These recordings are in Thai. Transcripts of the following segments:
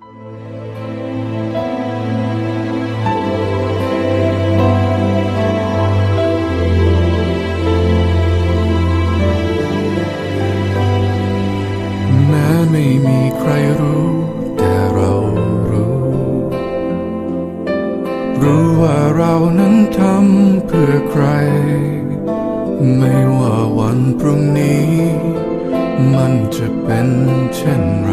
แม้ไม่มีใครรู้แต่เรารู้ รู้ว่าเรานั้นทำเพื่อใคร ไม่ว่าวันพรุ่งนี้ มันจะเป็นเช่นไร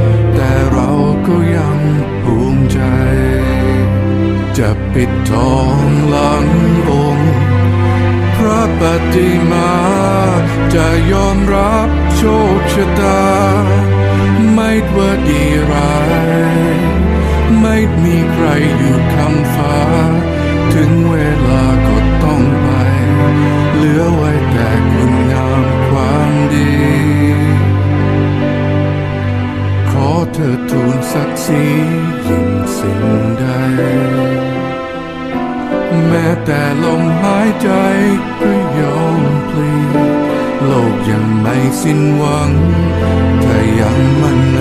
จะปิดทองหลังองค์ พระปฏิมาจะยอมรับโชคชะตา ไม่ว่าดีร้าย ไม่มีใครอยู่คำฟ้า ถึงเวลาก็ต้องไป เหลือไว้แต่คุณ เธอทูลศักดิ์ศรียิ่งสิ่งใด แม้แต่ลมหายใจก็ยอมพลีโลกยังไม่สิ้นหวังถ้ายังมั่นใน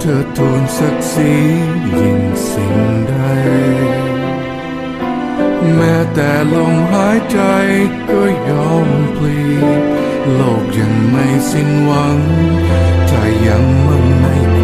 เธอทูลศักดิ์ศรียิ่งสิ่งใด แม้แต่ลมหายใจก็ยอมพลีโลกยังไม่สิ้นหวังถ้ายังมั่นในความ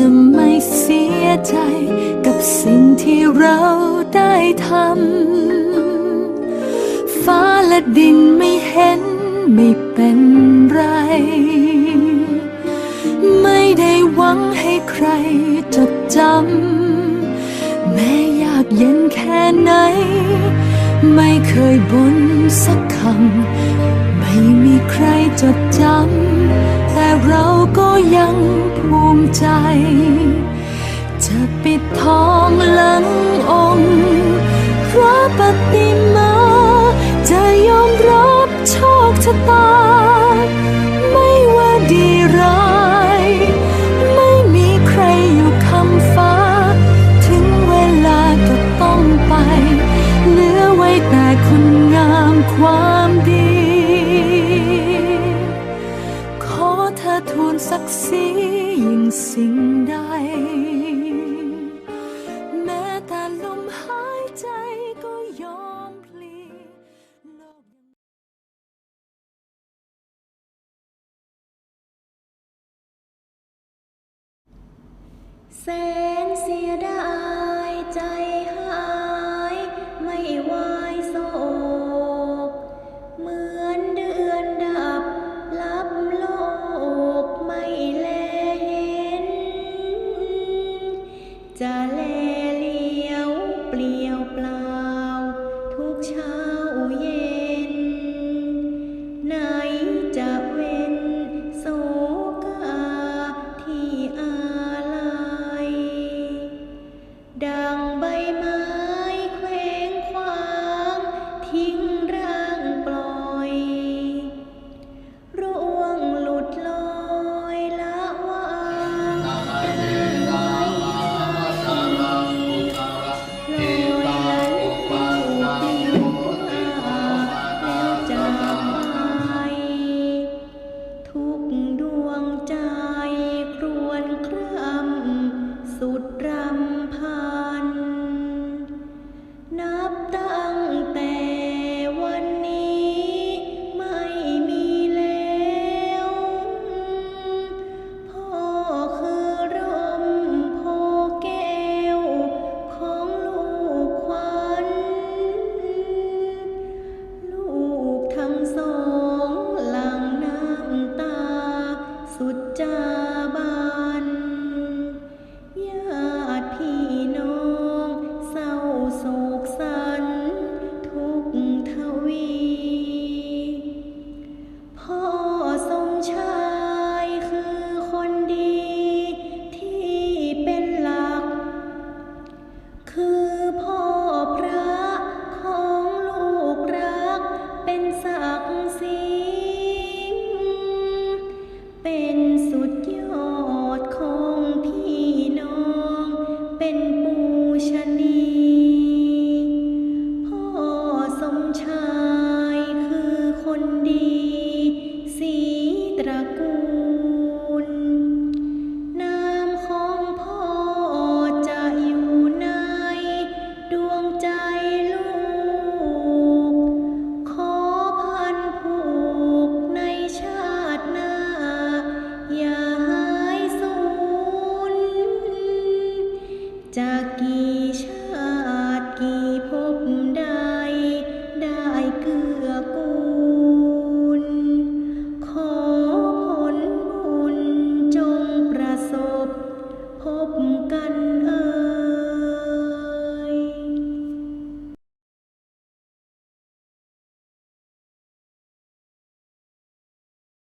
จะไม่เสียใจกับสิ่งที่เราได้ทำ ฟ้าและดินไม่เห็นไม่เป็นไร ไม่ได้หวังให้ใครจดจำ แม้ยากเย็นแค่ไหน ไม่เคยบ่นสักคำ ไม่มีใครจดจำ เราก็ยังภูมิใจ จะปิดทองหลังองค์พระปฏิมา จะยอมรับโชคชะตา สิ่งใด แม้แต่ลมหายใจก็ยอมพลีโลกยังแสนเสียดายใจ สุ зовут